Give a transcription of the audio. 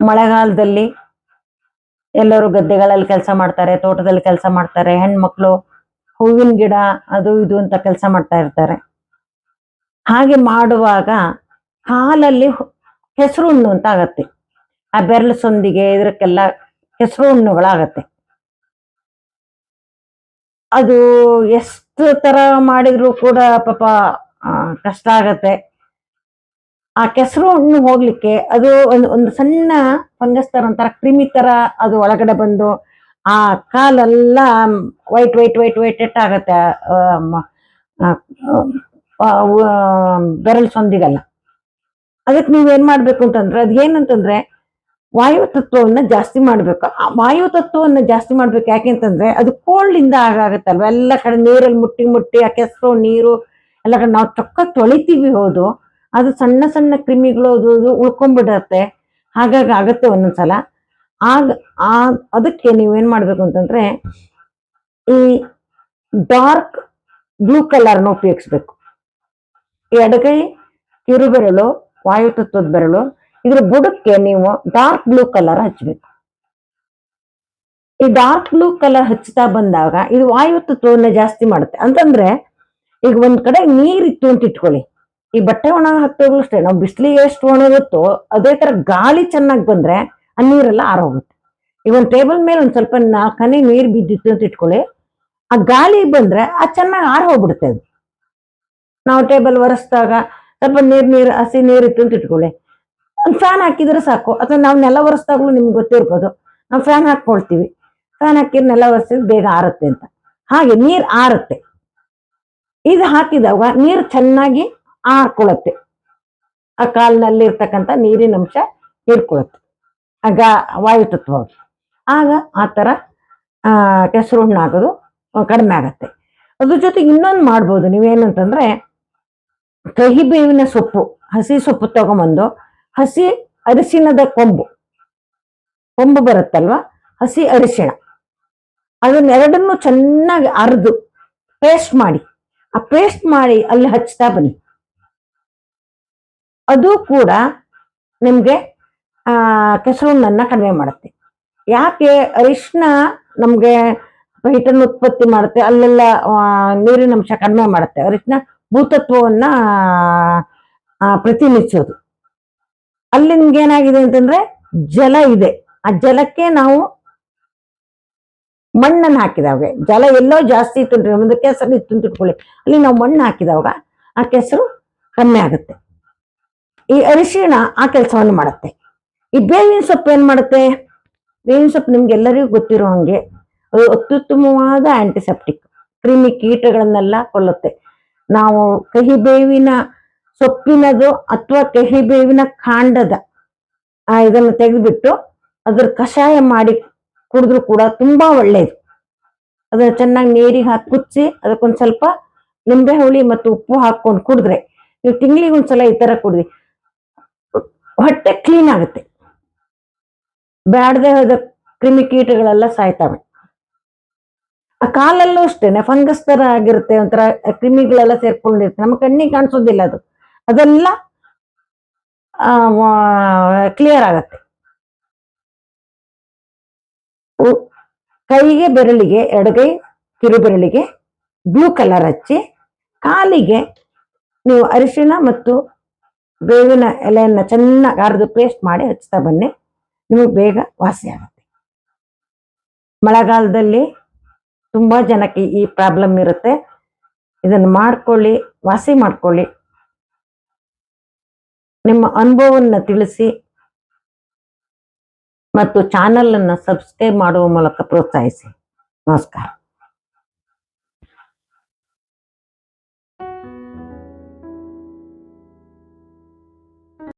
ಮಳೆಗಾಲದಲ್ಲಿ ಎಲ್ಲರೂ ಗದ್ದೆಗಳಲ್ಲಿ ಕೆಲಸ ಮಾಡ್ತಾರೆ, ತೋಟದಲ್ಲಿ ಕೆಲಸ ಮಾಡ್ತಾರೆ, ಹೆಣ್ಮಕ್ಳು ಹೂವಿನ ಗಿಡ ಅದು ಇದು ಅಂತ ಕೆಲಸ ಮಾಡ್ತಾ ಇರ್ತಾರೆ. ಹಾಗೆ ಮಾಡುವಾಗ ಹಾಲಲ್ಲಿ ಹೆಸರು ಹುಣ್ಣು ಅಂತ ಆಗತ್ತೆ. ಆ ಬೆರಳು ಸೊಂದಿಗೆ ಇದಕ್ಕೆಲ್ಲ ಹೆಸರು ಹುಣ್ಣುಗಳಾಗತ್ತೆ ಅದು ಎಷ್ಟು ತರ ಮಾಡಿದ್ರು ಕೂಡ ಪಾಪ ಕಷ್ಟ ಆಗತ್ತೆ ಆ ಕೆಸರು ಹಣ್ಣು ಹೋಗ್ಲಿಕ್ಕೆ ಅದು ಒಂದು ಒಂದು ಸಣ್ಣ ಫಂಗಸ್ ತರ ಒಂಥರ ಕ್ರಿಮಿ ತರ ಅದು ಒಳಗಡೆ ಬಂದು ಆ ಕಾಲೆಲ್ಲ ವೈಟ್ ವೈಟ್ ವೈಟ್ ವೈಟ್ ಎಟ್ ಆಗತ್ತೆ ಬೆರಳು ಸೊಂದಿಗೆಲ್ಲ ಅದಕ್ಕೆ ನೀವೇನ್ ಮಾಡ್ಬೇಕು ಅಂತಂದ್ರೆ ಅದ್ ಏನಂತಂದ್ರೆ ವಾಯು ತತ್ವವನ್ನ ಜಾಸ್ತಿ ಮಾಡಬೇಕು. ವಾಯು ತತ್ವವನ್ನ ಜಾಸ್ತಿ ಮಾಡ್ಬೇಕು ಯಾಕೆಂತಂದ್ರೆ ಅದು ಕೋಲ್ಡ್ ಇಂದ ಆಗಾಗತ್ತಲ್ವ ಎಲ್ಲ ಕಡೆ ನೀರಲ್ಲಿ ಮುಟ್ಟಿ ಮುಟ್ಟಿ, ಆ ಕೆಸರು, ನೀರು ಎಲ್ಲ ಕಡೆ ನಾವು ಚೊಕ್ಕ ತೊಳಿತೀವಿ ಹೌದು. ಅದು ಸಣ್ಣ ಸಣ್ಣ ಕ್ರಿಮಿಗಳು ಅದು ಅದು ಉಳ್ಕೊಂಡ್ಬಿಡತ್ತೆ. ಹಾಗಾಗಿ ಆಗುತ್ತೆ ಒಂದೊಂದ್ಸಲ. ಆಗ ಆ ಅದಕ್ಕೆ ನೀವೇನ್ ಮಾಡ್ಬೇಕು ಅಂತಂದ್ರೆ ಈ ಡಾರ್ಕ್ ಬ್ಲೂ ಕಲರ್ನ ಉಪಯೋಗಿಸ್ಬೇಕು. ಎಡಗೈ ಕಿರುಬೆರಳು ವಾಯು ತತ್ವದ ಬೆರಳು ಇದ್ರ ಬುಡಕ್ಕೆ ನೀವು ಡಾರ್ಕ್ ಬ್ಲೂ ಕಲರ್ ಹಚ್ಚಬೇಕು ಈ ಡಾರ್ಕ್ ಬ್ಲೂ ಕಲರ್ ಹಚ್ತಾ ಬಂದಾಗ ಇದು ವಾಯು ತತ್ವವನ್ನ ಜಾಸ್ತಿ ಮಾಡುತ್ತೆ. ಅಂತಂದ್ರೆ ಈಗ ಒಂದ್ ಕಡೆ ನೀರಿತ್ತು ಅಂತ ಇಟ್ಕೊಳ್ಳಿ. ಈ ಬಟ್ಟೆ ಒಣ ಹಾಕ್ತಾಗ್ಲೂ ಅಷ್ಟೇ, ನಾವು ಬಿಸಿಲಿಗೆ ಎಷ್ಟು ಒಣಗುತ್ತೋ ಅದೇ ತರ ಗಾಳಿ ಚೆನ್ನಾಗಿ ಬಂದ್ರೆ ಆ ನೀರೆಲ್ಲ ಆರೋಗುತ್ತೆ ಈಗ ಒಂದ್ ಟೇಬಲ್ ಮೇಲೆ ಒಂದ್ ಸ್ವಲ್ಪ ನಾಲ್ಕನೇ ನೀರು ಬಿದ್ದಿತ್ತು ಅಂತ ಇಟ್ಕೊಳ್ಳಿ, ಆ ಗಾಳಿ ಬಂದ್ರೆ ಆ ಚೆನ್ನಾಗಿ ಆರ್ ಹೋಗ್ಬಿಡುತ್ತೆ ಅದು. ನಾವು ಟೇಬಲ್ ಒರೆಸ್ದಾಗ ಸ್ವಲ್ಪ ನೀರ್ ನೀರ್ ಹಸಿ ನೀರಿತ್ತು ಅಂತ ಇಟ್ಕೊಳ್ಳಿ. ಒಂದು ಫ್ಯಾನ್ ಹಾಕಿದ್ರೆ ಸಾಕು. ಅಥವಾ ನಾವು ನೆಲ ಒರೆಸ್ದಾಗ್ಲೂ ನಿಮ್ಗೆ ಗೊತ್ತಿರ್ಬೋದು. ನಾವು ಫ್ಯಾನ್ ಹಾಕ್ಕೊಳ್ತೀವಿ. ಫ್ಯಾನ್ ಹಾಕಿದ್ರೆ ನೆಲ ಒರೆಸಿದ್ರೆ ಬೇಗ ಆರುತ್ತೆ ಅಂತ. ಹಾಗೆ ನೀರು ಆರುತ್ತೆ. ಇದು ಹಾಕಿದಾಗ ನೀರು ಚೆನ್ನಾಗಿ ಆರ್ಕೊಳತ್ತೆ. ಆ ಕಾಲಿನಲ್ಲಿ ಇರ್ತಕ್ಕಂಥ ನೀರಿನ ಅಂಶ ಹೀರ್ಕೊಳತ್ತೆ ಆಗ ವಾಯುತತ್ವವಾಗಿ ತತ್ವ ಆಗ ಆ ಥರ ಕೆಸರು ಹಣ್ಣು ಹುಣ್ಣಾಗೋದು ಕಡಿಮೆ ಆಗತ್ತೆ. ಅದ್ರ ಜೊತೆಗೆ ಇನ್ನೊಂದು ಮಾಡ್ಬೋದು ನೀವೇನಂತಂದ್ರೆ ಕಹಿಬೇವಿನ ಸೊಪ್ಪು, ಹಸಿ ಸೊಪ್ಪು ತಗೊಂಬಂದು ಹಸಿ ಅರಿಶಿಣದ ಕೊಂಬು. ಕೊಂಬು ಬರುತ್ತಲ್ವಾ? ಹಸಿ ಅರಿಶಿಣ. ಅದನ್ನೆರಡನ್ನು ಚೆನ್ನಾಗಿ ಅರೆದು ಪೇಸ್ಟ್ ಮಾಡಿ. ಆ ಪೇಸ್ಟ್ ಮಾಡಿ ಅಲ್ಲಿ ಹಚ್ತಾ ಬನ್ನಿ. ಅದು ಕೂಡ ನಿಮಗೆ, ಆ ಕೆಸರುಣ್ಣನ್ನ ಕಡಿಮೆ ಮಾಡುತ್ತೆ. ಯಾಕೆ? ಅರಿಶಿನ ನಮಗೆ ಹಿಟ್ಟನ್ನು ಉತ್ಪತ್ತಿ ಮಾಡುತ್ತೆ, ಅಲ್ಲೆಲ್ಲ ನೀರಿನಂಶ ಕಡಿಮೆ ಮಾಡುತ್ತೆ. ಅರಿಶಿನ ಭೂತತ್ವವನ್ನ ಪ್ರತಿನಿಧಿಸೋದು. ಅಲ್ಲಿ ನಿಮ್ಗೆ ಏನಾಗಿದೆ ಅಂತಂದ್ರೆ ಜಲ ಇದೆ. ಆ ಜಲಕ್ಕೆ ನಾವು ಮಣ್ಣನ್ನು ಹಾಕಿದಾಗ ಜಲ ಎಲ್ಲೋ ಜಾಸ್ತಿ ಇತ್ತು ಒಂದು ಕೆಸರು ಇತ್ತು ಇಟ್ಕೊಳ್ಳಿ. ಅಲ್ಲಿ ನಾವು ಮಣ್ಣು ಹಾಕಿದಾಗ ಆ ಕೆಸರು ಕಮ್ಮಿ ಆಗುತ್ತೆ. ಈ ಅರಿಶಿಣ ಆ ಕೆಲಸವನ್ನು ಮಾಡುತ್ತೆ. ಈ ಬೇವಿನ ಸೊಪ್ಪು ಏನ್ ಮಾಡುತ್ತೆ? ಬೇವಿನ ಸೊಪ್ಪು ನಿಮ್ಗೆಲ್ಲರಿಗೂ ಗೊತ್ತಿರೋ ಹಂಗೆ ಅದು ಅತ್ಯುತ್ತಮವಾದ ಆಂಟಿಸೆಪ್ಟಿಕ್ ಕ್ರಿಮಿ ಕೀಟಗಳನ್ನೆಲ್ಲ ಕೊಲ್ಲುತ್ತೆ. ನಾವು ಕಹಿ ಬೇವಿನ ಸೊಪ್ಪಿನದು ಅಥವಾ ಕಹಿ ಬೇವಿನ ಕಾಂಡದ ಇದನ್ನು ತೆಗೆದುಬಿಟ್ಟು ಅದ್ರ ಕಷಾಯ ಮಾಡಿ ಕುಡಿದ್ರು ಕೂಡ ತುಂಬಾ ಒಳ್ಳೆಯದು ಅದನ್ನ ಚೆನ್ನಾಗಿ ನೀರಿಗೆ ಹಾಕಿ ಕುಚ್ಚಿ ಅದಕ್ಕೊಂದು ಸ್ವಲ್ಪ ನಿಂಬೆ ಹುಳಿ ಮತ್ತು ಉಪ್ಪು ಹಾಕೊಂಡು ಕುಡಿದ್ರೆ ನೀವು ತಿಂಗಳಿಗೆ ಒಂದ್ಸಲ ಈ ತರ ಕುಡ್ರಿ ಹೊಟ್ಟೆ ಕ್ಲೀನ್ ಆಗುತ್ತೆ. ಬ್ಯಾಡದೆ ಹೋದ ಕ್ರಿಮಿಕೀಟಗಳೆಲ್ಲ ಸಾಯ್ತಾವೆ. ಆ ಕಾಲಲ್ಲೂ ಅಷ್ಟೇನೆ, ಫಂಗಸ್ ತರ ಆಗಿರುತ್ತೆ ಒಂಥರ ಕ್ರಿಮಿಗಳೆಲ್ಲ ಸೇರ್ಕೊಂಡಿರುತ್ತೆ. ನಮ್ಮ ಕಣ್ಣಿಗೆ ಕಾಣಿಸೋದಿಲ್ಲ ಅದು. ಅದೆಲ್ಲ ಕ್ಲಿಯರ್ ಆಗತ್ತೆ. ಕೈಗೆ ಬೆರಳಿಗೆ, ಎಡಗೈ ಕಿರು ಬೆರಳಿಗೆ ಬ್ಲೂ ಕಲರ್ ಹಚ್ಚಿ, ಕಾಲಿಗೆ ನೀವು ಅರಿಶಿನ ಮತ್ತು ಬೇವಿನ ಎಲೆಯನ್ನು ಚೆನ್ನಾಗಿ ಅರ್ದು ಪೇಸ್ಟ್ ಮಾಡಿ ಹಚ್ತಾ ಬನ್ನಿ. ನಿಮಗೆ ಬೇಗ ವಾಸಿ ಆಗುತ್ತೆ. ಮಳೆಗಾಲದಲ್ಲಿ ತುಂಬಾ ಜನಕ್ಕೆ ಈ ಪ್ರಾಬ್ಲಮ್ ಇರುತ್ತೆ. ಇದನ್ನು ಮಾಡ್ಕೊಳ್ಳಿ, ವಾಸಿ ಮಾಡ್ಕೊಳ್ಳಿ. ನಿಮ್ಮ ಅನುಭವವನ್ನು ತಿಳಿಸಿ ಮತ್ತು ಚಾನೆಲ್ ಅನ್ನು ಸಬ್ಸ್ಕ್ರೈಬ್ ಮಾಡುವ ಮೂಲಕ ಪ್ರೋತ್ಸಾಹಿಸಿ. ನಮಸ್ಕಾರ.